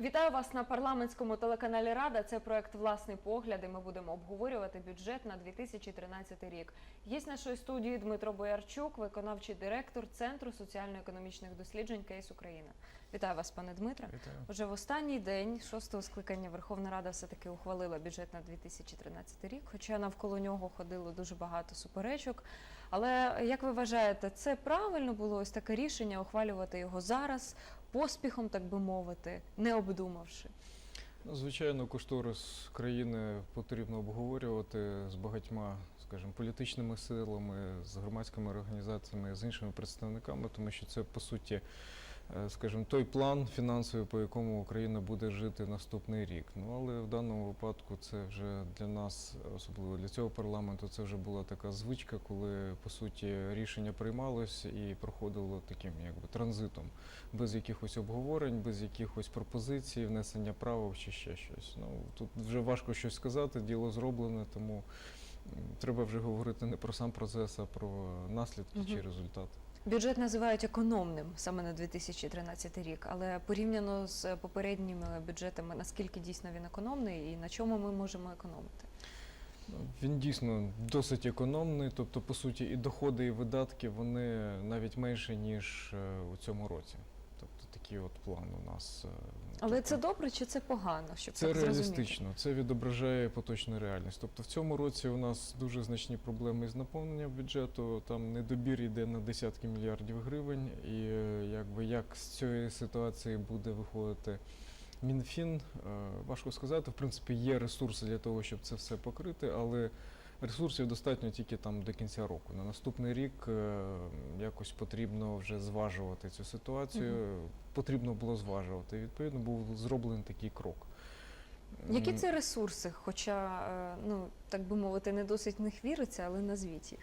Вітаю вас на парламентському телеканалі Рада. Це проект Власний погляд. і Ми будемо обговорювати бюджет на 2013 рік. Є з нашої студії Дмитро Боярчук, виконавчий директор Центру соціально-економічних досліджень Кейс Україна. Вітаю вас, пане Дмитре. Вітаю. Уже в останній день шостого скликання Верховна Рада все таки ухвалила бюджет на 2013 рік, хоча навколо нього ходило дуже багато суперечок. Але як ви вважаєте, це правильно було ось таке рішення ухвалювати його зараз, поспіхом, так би мовити, не обдумавши? Ну, звичайно, кошторис країни потрібно обговорювати з багатьма, скажімо, політичними силами, з громадськими організаціями, з іншими представниками, тому що це по суті, скажімо, той план фінансовий, по якому Україна буде жити наступний рік. Ну але в даному випадку це вже для нас, особливо для цього парламенту, це вже була така звичка, коли по суті рішення приймалось і проходило таким якби транзитом, без якихось обговорень, без якихось пропозицій, внесення правок чи ще щось. Ну тут вже важко щось сказати, діло зроблене, тому треба вже говорити не про сам процес, а про наслідки Мгм. чи результати. Бюджет називають економним саме на 2013 рік, але порівняно з попередніми бюджетами, наскільки дійсно він економний і на чому ми можемо економити? Він дійсно досить економний, тобто, по суті, і доходи, і видатки вони навіть менше, ніж е, у цьому році. Такий от план у нас. е, Але тобто- це добре чи це погано? Щоб Це так реалістично, це відображає поточну реальність. Тобто в цьому році у нас дуже значні проблеми з наповненням бюджету. Там недобір йде на десятки мільярдів гривень. І е, якби як з цієї ситуації буде виходити Мінфін, е, важко сказати. В принципі, є ресурси для того, щоб це все покрити, але ресурсів достатньо тільки там до кінця року. На наступний рік е, якось потрібно вже зважувати цю ситуацію. Потрібно було зважувати. Відповідно, був зроблений такий крок. Які це ресурси? Хоча, е, ну так би мовити, не досить в них віриться, але назвіть їх.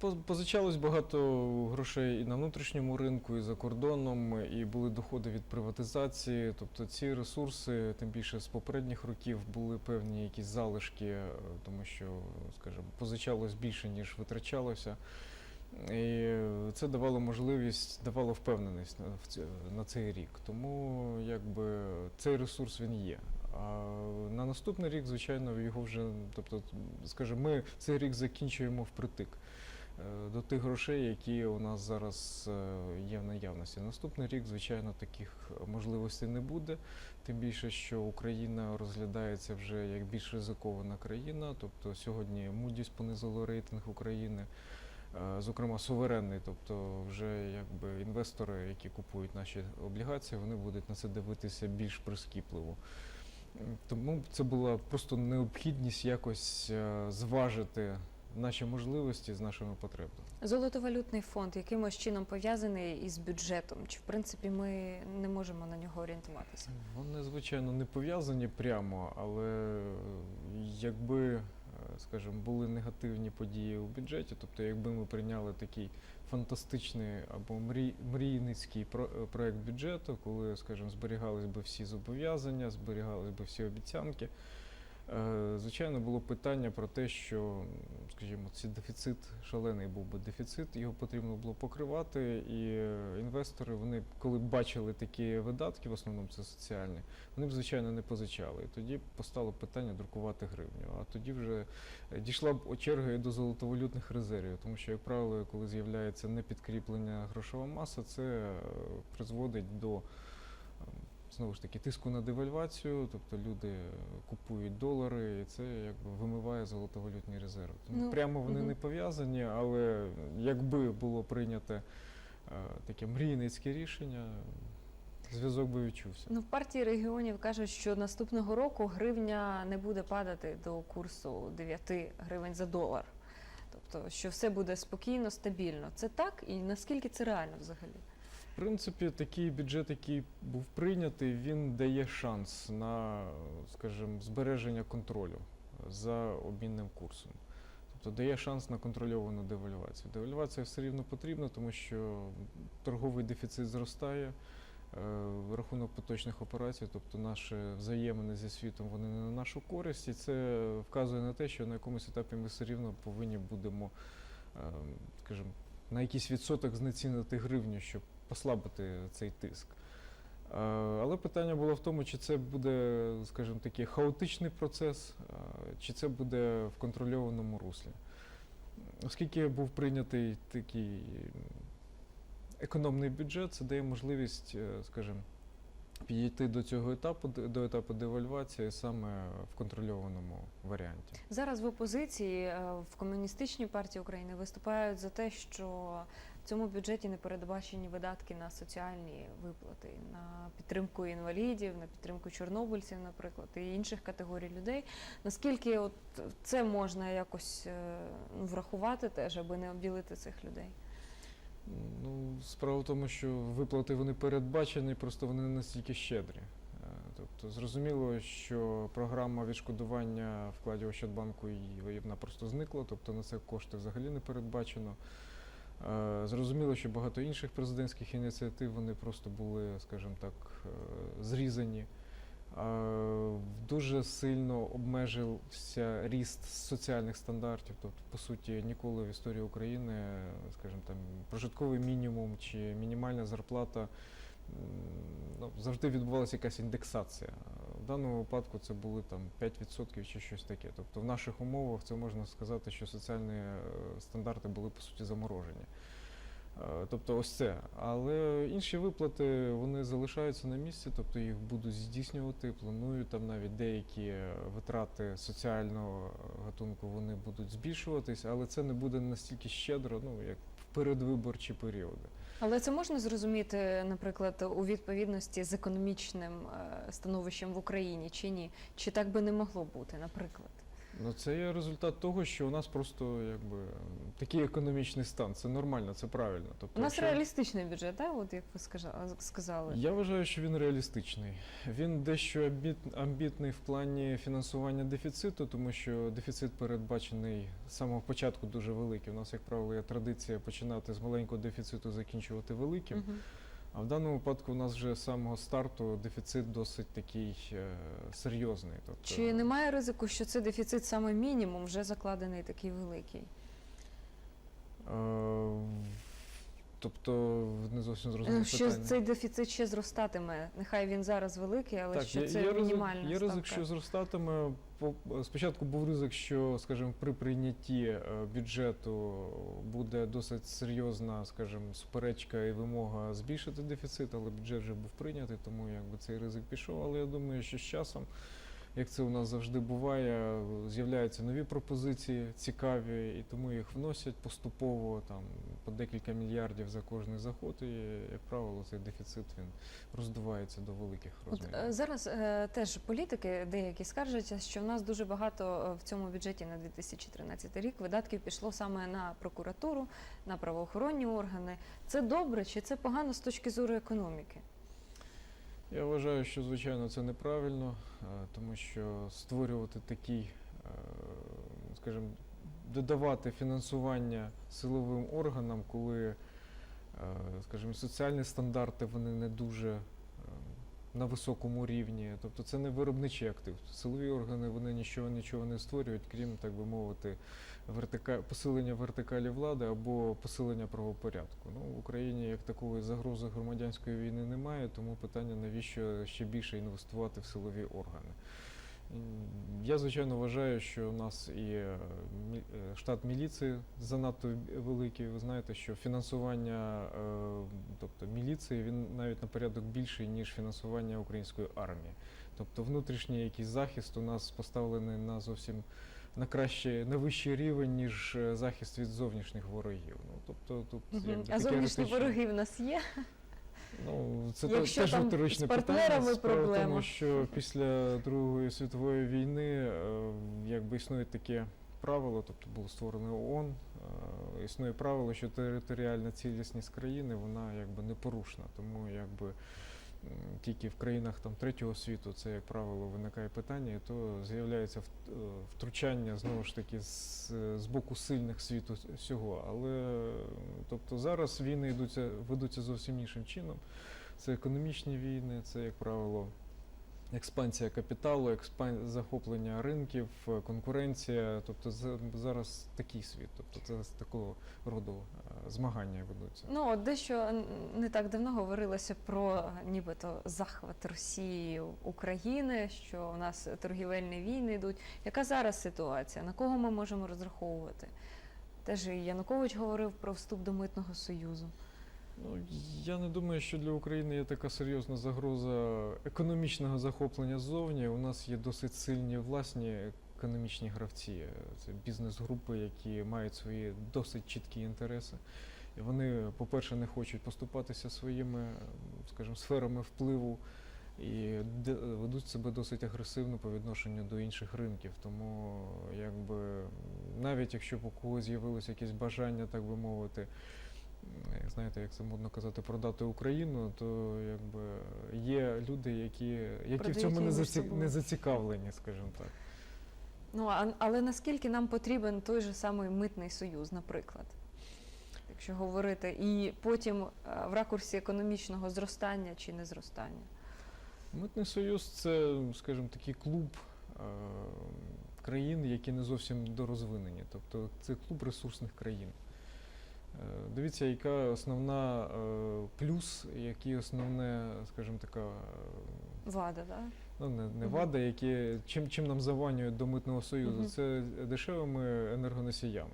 Поз- Позичалось багато грошей і на внутрішньому ринку, і за кордоном, і були доходи від приватизації. Тобто ці ресурси, тим більше з попередніх років, були певні якісь залишки, е, тому що, скажімо, позичалось більше, ніж витрачалося. І це давало можливість, давало впевненість на, цей рік. Тому якби цей ресурс він є. А на наступний рік, звичайно, його вже, тобто, скажімо, ми цей рік закінчуємо впритик до тих грошей, які у нас зараз е, є в наявності. Наступний рік, звичайно, таких можливостей не буде. Тим більше, що Україна розглядається вже як більш ризикована країна. Тобто сьогодні Moody's понизило рейтинг України. е, Зокрема, суверенний, тобто вже якби інвестори, які купують наші облігації, вони будуть на це дивитися більш прискіпливо. Тому це була просто необхідність якось е, зважити наші можливості з нашими потребами. Золотовалютний фонд якимось чином пов'язаний із бюджетом? Чи в принципі ми не можемо на нього орієнтуватися? Вони, звичайно, не пов'язані прямо, але якби, е, скажімо, були негативні події у бюджеті, тобто якби ми прийняли такий фантастичний або мрій, мрійницький про- е, проект бюджету, коли, скажімо, зберігались би всі зобов'язання, зберігались би всі обіцянки. Е, Звичайно, було питання про те, що, скажімо, цей дефіцит шалений був би дефіцит, його потрібно було покривати. І е, інвестори, вони коли бачили такі видатки, в основному це соціальні, вони б звичайно не позичали. І тоді постало питання друкувати гривню. А тоді вже е, дійшла б черга і до золотовалютних резервів, тому що, як правило, коли з'являється непідкріплення грошова маса, це призводить до. Знову ж таки, тиску на девальвацію, тобто люди купують долари, і це якби вимиває золотовалютні резерви. Тому Ну, прямо вони мгм. не пов'язані, але якби було прийнято е, таке мрійницьке рішення, зв'язок би відчувся. Ну, в партії регіонів кажуть, що наступного року гривня не буде падати до курсу 9 гривень за долар. Тобто, що все буде спокійно, стабільно. Це так і наскільки це реально взагалі? В принципі, такий бюджет, який був прийнятий, він дає шанс на, скажімо, збереження контролю за обмінним курсом. Тобто дає шанс на контрольовану девальвацію. Девальвація все рівно потрібна, тому що торговий дефіцит зростає. е, Рахунок поточних операцій, тобто наші взаємини зі світом, вони не на нашу користь, і це вказує на те, що на якомусь етапі ми все рівно повинні будемо, е, скажімо, на якийсь відсоток знецінити гривню, щоб послабити цей тиск. Е, Але питання було в тому, чи це буде, скажімо такий, хаотичний процес, е, чи це буде в контрольованому руслі. Оскільки був прийнятий такий економний бюджет, це дає можливість, е, скажімо, підійти до цього етапу, до етапу девальвації саме в контрольованому варіанті. Зараз в опозиції в комуністичній партії України виступають за те, що в цьому бюджеті не передбачені видатки на соціальні виплати, на підтримку інвалідів, на підтримку чорнобильців, наприклад, і інших категорій людей. Наскільки от це можна якось е, ну, врахувати теж, аби не обділити цих людей? Ну, справа в тому, що виплати вони передбачені, просто вони не настільки щедрі. Е, Тобто зрозуміло, що програма відшкодування вкладів Ощадбанку і вона просто зникла, тобто на це кошти взагалі не передбачено. Е, Зрозуміло, що багато інших президентських ініціатив вони просто були, скажімо так, е, зрізані. Е, Дуже сильно обмежився ріст соціальних стандартів. Тобто, по суті, ніколи в історії України, скажімо там, прожитковий мінімум чи мінімальна зарплата ну, завжди відбувалася якась індексація. В даному випадку це були там 5% чи щось таке. Тобто в наших умовах це можна сказати, що соціальні е, стандарти були по суті заморожені. Е, Тобто ось це. Але інші виплати вони залишаються на місці, тобто їх будуть здійснювати. Планують там навіть деякі е, витрати соціального гатунку вони будуть збільшуватись, але це не буде настільки щедро, ну як в передвиборчі періоди. Але це можна зрозуміти, наприклад, у відповідності з економічним е, становищем в Україні чи ні? Чи так би не могло бути, наприклад? Ну це є результат того, що у нас просто якби такий економічний стан. Це нормально, це правильно. Тобто, У нас якщо- реалістичний бюджет, так? От як ви скажа- сказали. Я вважаю, що він реалістичний. Він дещо амбіт- амбітний в плані фінансування дефіциту, тому що дефіцит передбачений з самого початку дуже великий. У нас, як правило, є традиція починати з маленького дефіциту, закінчувати великим. Мгм. А в даному випадку у нас вже з самого старту дефіцит досить такий е, серйозний. Тобто, Чи немає ризику, що це дефіцит саме мінімум вже закладений такий великий? е, Тобто не зовсім зрозуміло Е, Що питання. цей дефіцит ще зростатиме? Нехай він зараз великий, але що є, це є ризик, мінімальна є ризик, ставка. що зростатиме. Спочатку був ризик, що, скажімо, при прийнятті е, бюджету буде досить серйозна, скажімо, суперечка і вимога збільшити дефіцит, але бюджет вже був прийнятий, тому якби цей ризик пішов. Але я думаю, що з часом, як це у нас завжди буває, з'являються нові пропозиції цікаві, і тому їх вносять поступово там по декілька мільярдів за кожний заход. І, як правило, цей дефіцит він роздувається до великих От розмірів. е, зараз е, теж політики деякі скаржаться, що в нас дуже багато е, в цьому бюджеті на 2013 рік видатків пішло саме на прокуратуру, на правоохоронні органи. Це добре чи це погано з точки зору економіки? Я вважаю, що звичайно це неправильно, е, тому що створювати такий, е, скажімо, додавати фінансування силовим органам, коли, е, скажімо, соціальні стандарти вони не дуже на високому рівні. Тобто це не виробничий актив. Силові органи вони нічого нічого не створюють, крім так би мовити, вертика... посилення вертикалі влади або посилення правопорядку. Ну, в Україні як такої загрози громадянської війни немає, тому питання навіщо ще більше інвестувати в силові органи. Я звичайно вважаю, що у нас і е, е, штат міліції занадто великий. Ви знаєте, що фінансування, е, тобто міліції, він навіть на порядок більший, ніж фінансування української армії. Тобто внутрішній якийсь захист у нас поставлений на зовсім на кращий, на вищий рівень, ніж е, захист від зовнішніх ворогів. Ну тобто тут Мгм. якби, А зовнішні риторичне- вороги в нас є? Ну, це Якщо теж риторичне питання. Проблема. тому, що після Другої світової війни е, якби існує таке правило, тобто було створено ООН, е, існує правило, що територіальна цілісність країни вона якби непорушна. Тому якби тільки в країнах там третього світу це, як правило, виникає питання, і то з'являється е, втручання знову ж таки з, з боку сильних світу всього. Але тобто зараз війни йдуться, ведуться зовсім іншим чином. Це економічні війни, це, як правило, експансія капіталу, експан... захоплення ринків, е, конкуренція. Тобто за- зараз такий світ. Тобто це з такого роду е, змагання ведуться. Ну, от дещо не так давно говорилося про нібито захват Росії України, що у нас торгівельні війни йдуть. Яка зараз ситуація? На кого ми можемо розраховувати? Теж і Янукович говорив про вступ до митного союзу. Ну, я не думаю, що для України є така серйозна загроза економічного захоплення ззовні. У нас є досить сильні власні економічні гравці. Це бізнес-групи, які мають свої досить чіткі інтереси. І вони, по-перше, не хочуть поступатися своїми, скажімо, сферами впливу і ведуть себе досить агресивно по відношенню до інших ринків. Тому, якби, навіть якщо б у когось з'явилося якесь бажання, так би мовити, м, знаєте, як це модно казати, продати Україну, то якби є люди, які, які в Продають цьому її не, між заці... собою. не зацікавлені, скажімо так. Ну а, але наскільки нам потрібен той же самий митний союз, наприклад? Якщо говорити, і потім е, в ракурсі економічного зростання чи не зростання. Митний союз це, скажімо, такий клуб е, країн, які не зовсім дорозвинені. Тобто це клуб ресурсних країн. Е, Дивіться, яка основна е, плюс, які основне, скажімо така, е, Влада, так? ну не, не Мгм. вада, які чим, чим нам заванюють до митного союзу, Мгм. це дешевими енергоносіями.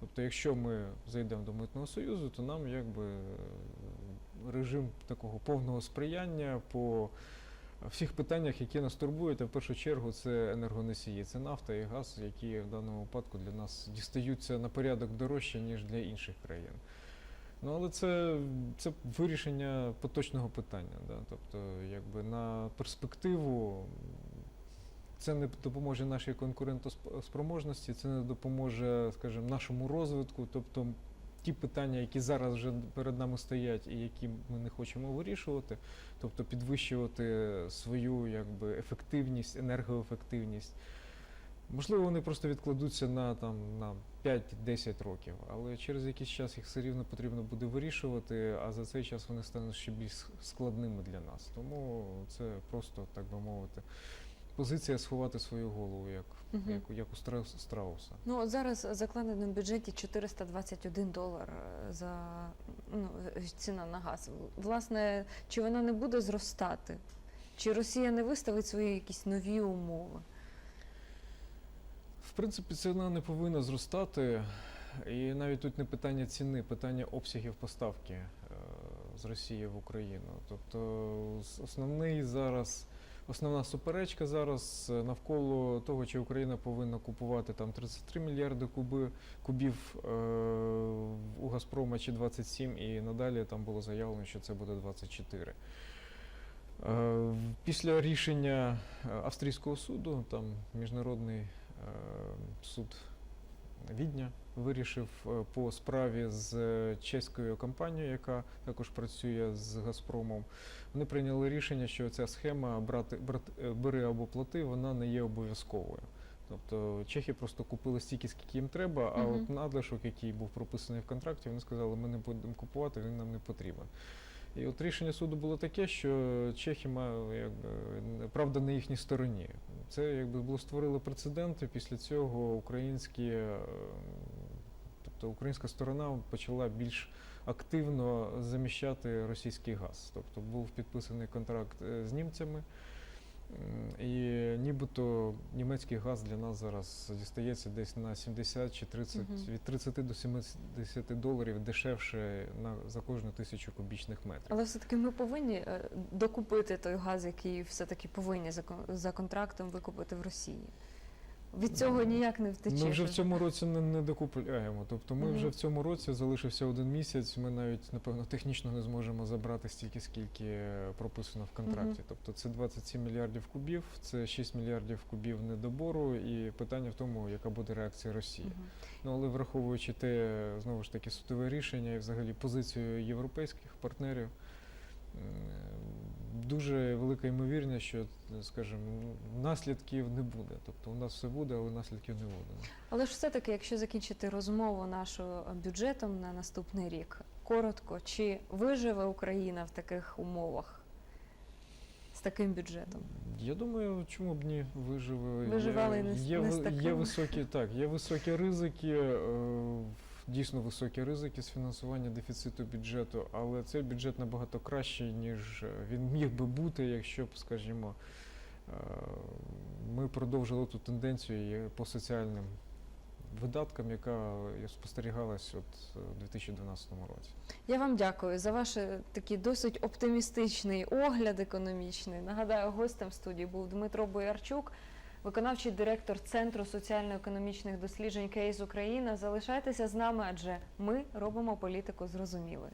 Тобто, якщо ми зайдемо до митного союзу, то нам якби режим такого повного сприяння по всіх питаннях, які нас турбують, а в першу чергу це енергоносії, це нафта і газ, які в даному випадку для нас дістаються на порядок дорожче, ніж для інших країн. Ну, але це, це вирішення поточного питання. Да? Тобто, якби на перспективу це не допоможе нашій конкурентоспроможності, це не допоможе, скажімо, нашому розвитку. Тобто ті питання, які зараз вже перед нами стоять і які ми не хочемо вирішувати, тобто підвищувати свою якби, ефективність, енергоефективність. Можливо, вони просто відкладуться на, там, на 5-10 років, але через якийсь час їх все рівно потрібно буде вирішувати, а за цей час вони стануть ще більш складними для нас. Тому це просто, так би мовити, позиція сховати свою голову, як, Мгм. як, у- як у страуса. Ну от зараз закладено в бюджеті 421 долар е, за ну, е, ціна на газ. Власне, чи вона не буде зростати? Чи Росія не виставить свої якісь нові умови? В принципі, ціна не повинна зростати. І навіть тут не питання ціни, питання обсягів поставки е, з Росії в Україну. Тобто основний зараз, основна суперечка зараз е, навколо того, чи Україна повинна купувати там 33 мільярди куби, кубів е, у Газпрома чи 27, і надалі там було заявлено, що це буде 24. Е, Після рішення е, австрійського суду, там міжнародний е, суд Відня вирішив е, по справі з е, чеською компанією, яка також працює з Газпромом. Вони прийняли рішення, що ця схема брати, брати, е, бери або плати, вона не є обов'язковою. Тобто чехи просто купили стільки, скільки їм треба, а Мгм. от надлишок, який був прописаний в контракті, вони сказали, ми не будемо купувати, він нам не потрібен. І от рішення суду було таке, що чехи якби, правда на їхній стороні. Це якби було створило прецедент, і після цього українські, е, тобто українська сторона почала більш активно заміщати російський газ. Тобто був підписаний контракт е, з німцями. І нібито німецький газ для нас зараз дістається десь на 70 чи 30, угу. від 30 до 70 доларів дешевше на, за кожну тисячу кубічних метрів. Але все-таки ми повинні е, докупити той газ, який все-таки повинні за, за контрактом викупити в Росії. Від цього ніяк не втечеш. Ми вже в цьому році не, не докупляємо. Тобто ми Мгм. вже в цьому році залишився один місяць. Ми навіть напевно технічно не зможемо забрати стільки, скільки прописано в контракті. Мгм. Тобто це 27 мільярдів кубів, це 6 мільярдів кубів недобору, і питання в тому, яка буде реакція Росії. Мгм. Ну але враховуючи те, знову ж таки, судове рішення і взагалі позицію європейських партнерів. Дуже велика ймовірність, що, скажімо, наслідків не буде. Тобто у нас все буде, але наслідків не буде. Але ж все-таки, якщо закінчити розмову нашу бюджетом на наступний рік, коротко, чи виживе Україна в таких умовах? З таким бюджетом? Я думаю, чому б ні виживе. Виживали є, не з- ви- є високі, так, є високі ризики, е, дійсно високі ризики з фінансування дефіциту бюджету, але цей бюджет набагато кращий, ніж е, він міг би бути, якщо б, скажімо, е, ми продовжили ту тенденцію по соціальним видаткам, яка спостерігалась от е, у 2012 році. Я вам дякую за ваш е, такий досить оптимістичний огляд економічний. Нагадаю, гостем студії був Дмитро Боярчук, виконавчий директор Центру соціально-економічних досліджень Кейс Україна. Залишайтеся з нами, адже ми робимо політику зрозумілою.